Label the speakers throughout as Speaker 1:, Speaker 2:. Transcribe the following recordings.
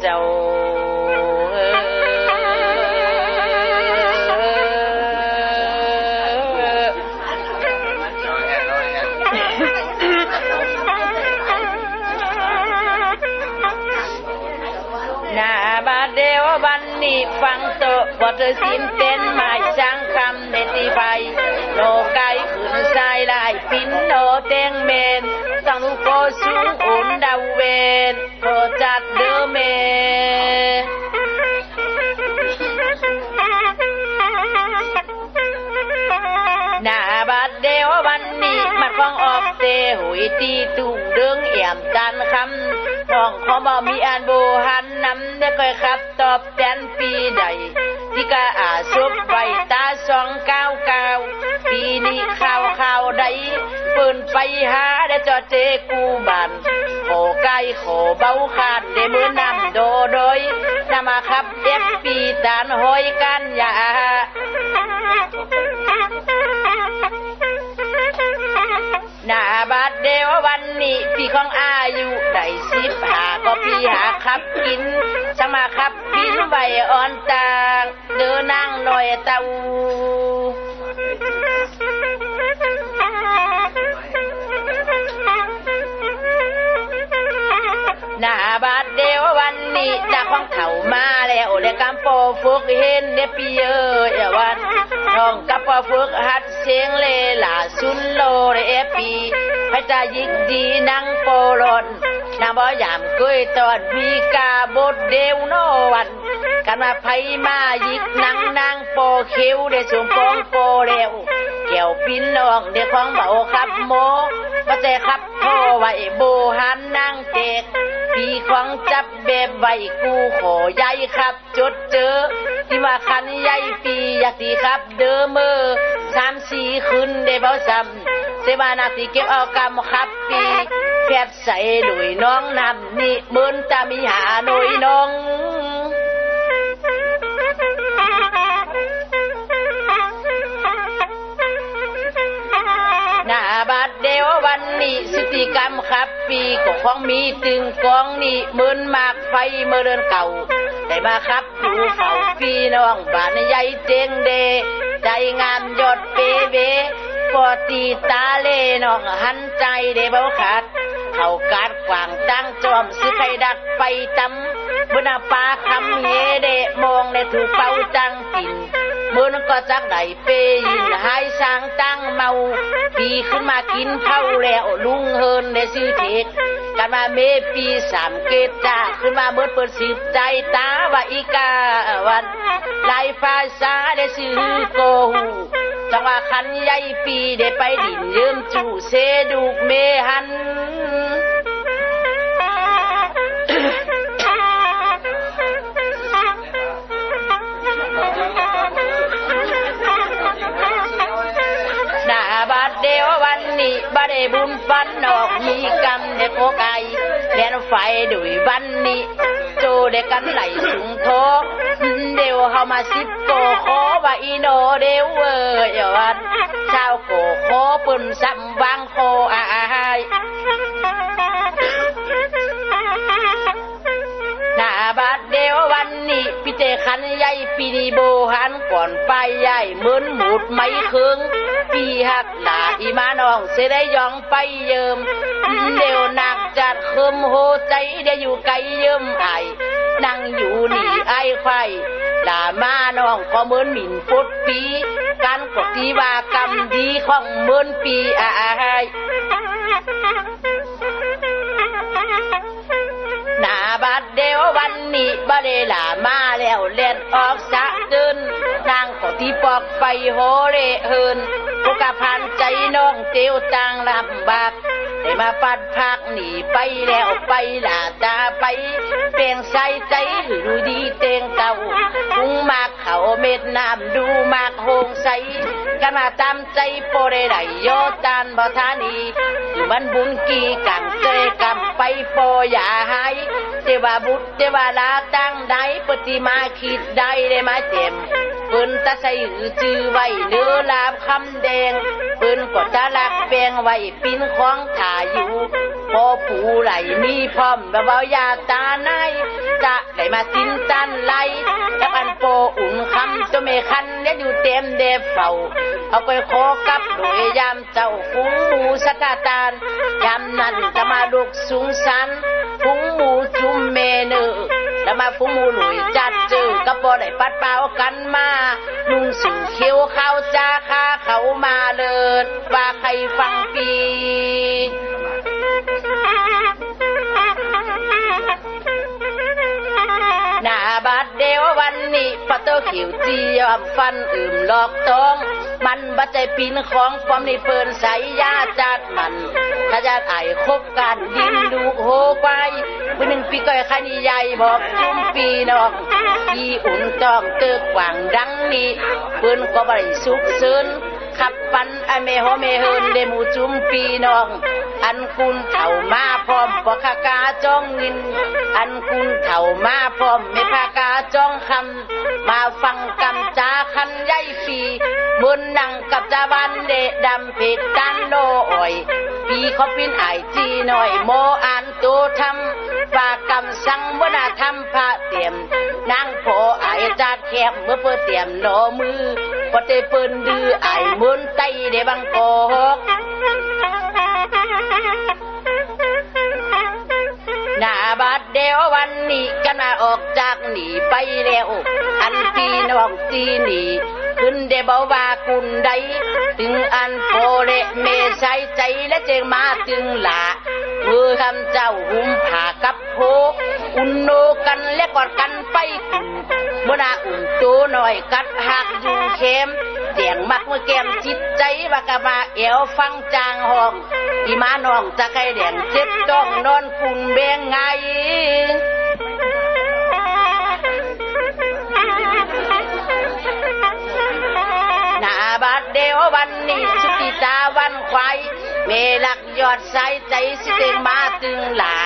Speaker 1: เจ้าเอ้ยหน้าบาดเดียวบัน สายปิ้นโนเตงเมนสังลูกโกสูงอุ่นดาวเวนโคจัดเดอเมหน้าบาดเดียววันนี้มันคงออกเตหุยตีตุงเรื่องเอี่ยมกันคำน้องขอบ่มีอันโบหันน้ำได้เคยครับตอบแทนปีใดที่กะอาซุบใบตาสองเก้าเก้าปีนี้ข่า ข่าวใดปิ่นไปหาได้จอเจกูบานโขไก่โขเบาขาดได้มือนำโดโดยนำมาคับเอฟปีตานหอยกันยาหน้าบาดเดววันนี้พี่ของอายุได้สิบหาก็พี่หาขับกินสมาขับกินใบอ่อนตางเดินนั่งหน่อยเตา กำปอฟุกเห็นเด็ปีเออเอวันน้องกับปอฟุกหัดเสียงเลหลาสุนโลเรเอปีให้ตายิกดีนังโปรนนางบ่ยามเคยตอดมีกาบดเดวโนวันกันมาไผมายิกนังนางโปเขียวได้สมปองโปเร็วแก้วปินน้องเด็กของเบาครับโมบ่ใจครับพ่อไว้โบ กูขอใหญ่ครับ จดเจอที่ว่าคันใหญ่ปีอยากดีครับ เดิมเมอสามสี่คืนได้เบาซ้ำเสมานาตีเก็บเอากรรมครับปีแพทย์ใส่หลุยน้องนำนี่เหมือนจะมีหาหน่อยน้อง สติกรรมครับปีก็ของมีตึงกองนี่เหมือนมากไฟเมื่อเดินเก่าได้มาครับดูเฝ้าพี่น้องบ้านใหญ่เจงเด ใจงามยอดเปเบพอตีตาเล่น้องหันใจเด้เบาขาด เขากาดกว่างตั้งจอมซ ดักไปตำบนปาคำเฮเดมองในถูกเป่าจังกินมือนั้นก็จักได้เปยินหายสางตั้งเมา ปีขึ้นมากินเผาแล้วลุงเฮินในซื้อเทกกันมาเมปีสามเกตจ้าขึ้นมาเมื่อเปิดสิบใจตาว่าอีกาวันลายฟ้าซาได้ซื้อโกหูจังว่าคันใหญ่ปีได้ไปดินเยืมจู่เสดูกเมหัน บุญฟันออกมีกรรมเด็กโกไก่แลนไฟดุยวันนี้โจเด็กกันไหลสุงโทเดียวเฮามาสิบโกขอว่าอีโนเดียวเว้ยวันชาวโกขอปุ่นซ้ำบางโคอาย เจคันใหญ่ปีนีโบหันก่อนไปใหญ่เหมือนหมุดไม่คึงปีหักหลาอีมาน้องเสได้ยองไปเยิมเดียวหนักจัดคืมโหใจได้อยู่ไกลเยิมไอนั่งอยู่นี่ไอ้ไฟลามาน้องก็เหมือนหมิ่นฟุดปีการกดที่ว่ากรรมดีของเหมือนปีอาย หน้าบัดเดียววันนี้บ่ได้ลามาแล้วเล่นออกสะเดินนางก็ที่ปอกไปโหเรเฮินกุกกะพันใจน้องเตียวตังลำบาก ได้มาปัดพักหนีไปแล้วไปลาตาไปเปลี่ยงใส่ใจหรูดีเตียงเก่าพุงมากเขาเม็ดน้ำดูมากโฮงใสกันมาตามใจโปรไดโยตานบ่ทานีมันบุญกีกันเจกำไปโปอย่าหายเทวาบุตรเทวาลาตั้งใดปฏิมาคิดได้ได้มาเต็ม ปืนตาใส่หือจือไว้เนื้อลามคำแดงปืนกดตาลักแปลงไว้ปิ้นของถ่าอยู่พอผูไหลมีพร้อมบบเบายาตาในจะได้มาสินตันไหลแล้วอันโปอุ่นคำจะไม่คันเนี่ยอยู่เต็มเดบเฝ้าเอาไปขอกับโดยยามเจ้าฟุ้งหมูสตาตานยามนั้นจะมาลุกสูงสันฟุ้งหมูจุมเมเนอ แล้วมาฟุ้งมูหลุยจัดเจอกับบ่ได้ปัดเป่ากันมานุ่งสิงเขียวเข้าจ้าคาเขามาเลิศว่าใครฟังปี บาดเดียววันนี้ปะโตขิวเจียมฟันอืมหลอกตองมันบัดใจปีนของความในเปินใสยาจัดมัน ถ้าจะไอ้คบกันดินดูโหไปวันหนึ่งปีก้อยขันใหญ่บอกจุ่มปีนอกปีอุ่นต้องเติกหวังดังนี้เปินก็บริสุขซินขับปันไอเมโฮเมเฮินเดมูจุ่มปีนอง อันคุณเถ่ามาพร้อมปอกากาจ้องเงิน อันคุณเถ่ามาพร้อมไม่พากาจ้องคำมาฟังกำจาคันใหญ่ปีบนนั่งกับจาบันเดดำเพชรดันโลอ่อยปีเขาพินไอจีหน่อยโมอ่านตัวทำฝากกำสังบนาทำพระเตรียมนางโผไอจัดแคบเมื่อเพื่อเตรียมโนมือพอเตเปิ้นดื้อไอมุนไตเดบังโกก อันนี้กันมาออกจากหนีไปแล้วอันพี่น้องจีหนีขึ้นเดบว่ากุนใดถึงอันโปเลเมใส่ใจและเจงมาถึงหละมือทำเจ้าหุ้มผ่ากับโพอุ่นโนกันและกอดกันไปกุนบนาอุ่นตัวหน่อยกัดหักอยู่เข้มเสียงมักเมื่อแก้มจิตใจว่ากะมาเอวฟังจางห้องพี่มาน้องจะใครแดงเจ็บต้องนอนกุนเบงไง ตาวันควายเมลักยอดสใจสิเตงมาตึงหลา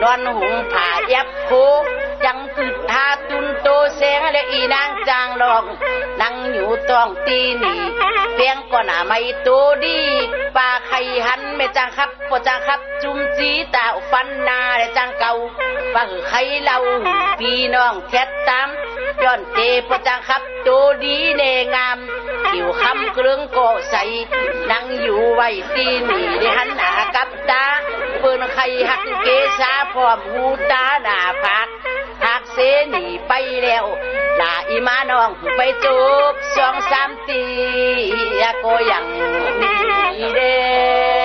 Speaker 1: นอนหุงผ่าเย็บคู ยังตึดหาตุนโตแสงและอีนางจางลองนั่งอยู่ต้องตีนีเพียงก็หน้าไม่โตดีปาไข่หันไม่จางครับพอจางครับ จุมจีตาฟันนาและจางเก่าฟังไข่เล่าพี่น้องแคทตามย้อนเจพอจังครับโตดีเนงามผิวคำเครื่องโกใสนั่งอยู่ไว้ตีนี่ได้หันหน้ากับตาเปิ้นไข่หักเกษาพร้อมหูตาหน้าผา เสนีไปแล้วลาอีมาน้องไปจุบสองสามตีก็ยังมีเด้